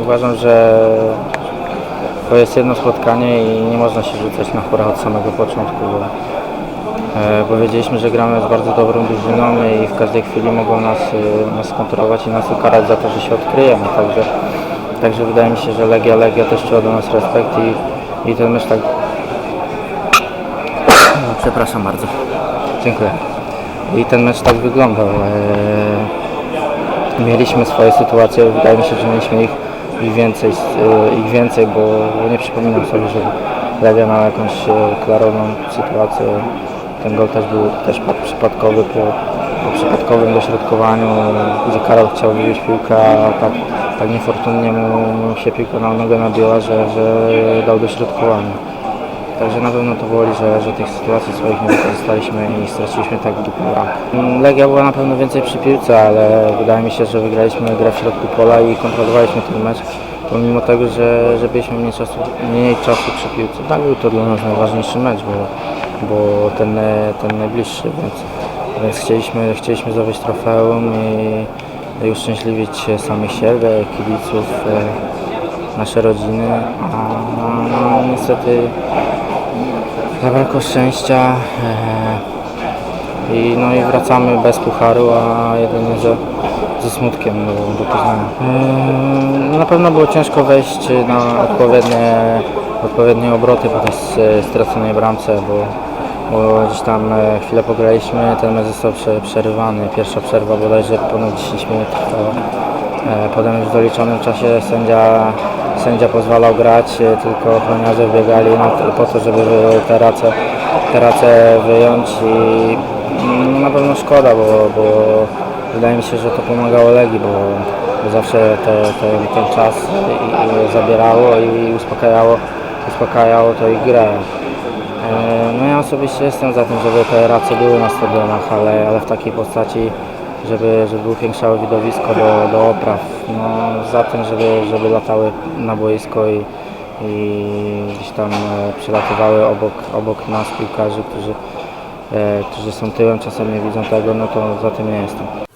uważam, że to jest jedno spotkanie i nie można się rzucać na hura od samego początku, bo, e, bo wiedzieliśmy, że gramy z bardzo dobrą drużyną i w każdej chwili mogą nas, e, nas kontrolować i nas ukarać za to, że się odkryjemy. Także, także wydaje mi się, że Legia, Legia też czuła do nas respekt i, i ten mecz tak... Przepraszam bardzo. Dziękuję. I ten mecz tak wyglądał. E, mieliśmy swoje sytuacje, wydaje mi się, że mieliśmy ich, ich, więcej, e, ich więcej, bo nie przypominam sobie, że Legia miała jakąś e, klarowną sytuację. Ten gol też był też przypadkowy po, po przypadkowym dośrodkowaniu, gdzie Karol chciał wywieźć piłkę, a tak, tak niefortunnie mu się piłka na nogę nabiła, że, że dał dośrodkowanie. Także na pewno to boli, że, że tych sytuacji swoich nie wykorzystaliśmy i straciliśmy tak dużo brak. Legia była na pewno więcej przy piłce, ale wydaje mi się, że wygraliśmy grę w środku pola i kontrolowaliśmy ten mecz, pomimo tego, że, że byliśmy mniej czasu, mniej czasu przy piłce. Tak był to dla nas najważniejszy mecz, bo, bo ten, ten najbliższy, więc, więc chcieliśmy, chcieliśmy zdobyć trofeum i, uszczęśliwić samych siebie, kibiców, e, nasze rodziny, a no, niestety zabrakło szczęścia e, i, no i wracamy bez pucharu, a jedynie ze, ze smutkiem do, do Poznania. E, na pewno było ciężko wejść na odpowiednie, odpowiednie obroty po tej straconej bramce, bo, bo gdzieś tam e, chwilę pograliśmy, ten mecz został prze, przerywany. Pierwsza przerwa bodajże ponad 10 minut trwała. E, Potem w doliczonym czasie sędzia, sędzia pozwalał grać, e, tylko ochroniarze biegali na to, po to, żeby te race, te race wyjąć i mm, na pewno szkoda, bo, bo wydaje mi się, że to pomagało Legii, bo, bo zawsze te, te, ten czas i, i zabierało i uspokajało, uspokajało to ich grę. E, No ja osobiście jestem za tym, żeby te racje były na stadionach, ale, ale w takiej postaci, żeby, żeby upiększały widowisko do, do opraw. No, za tym, żeby, żeby latały na boisko i, i gdzieś tam e, przelatywały obok, obok nas piłkarzy, którzy, e, którzy są tyłem, czasem nie widzą tego, no to za tym nie jestem.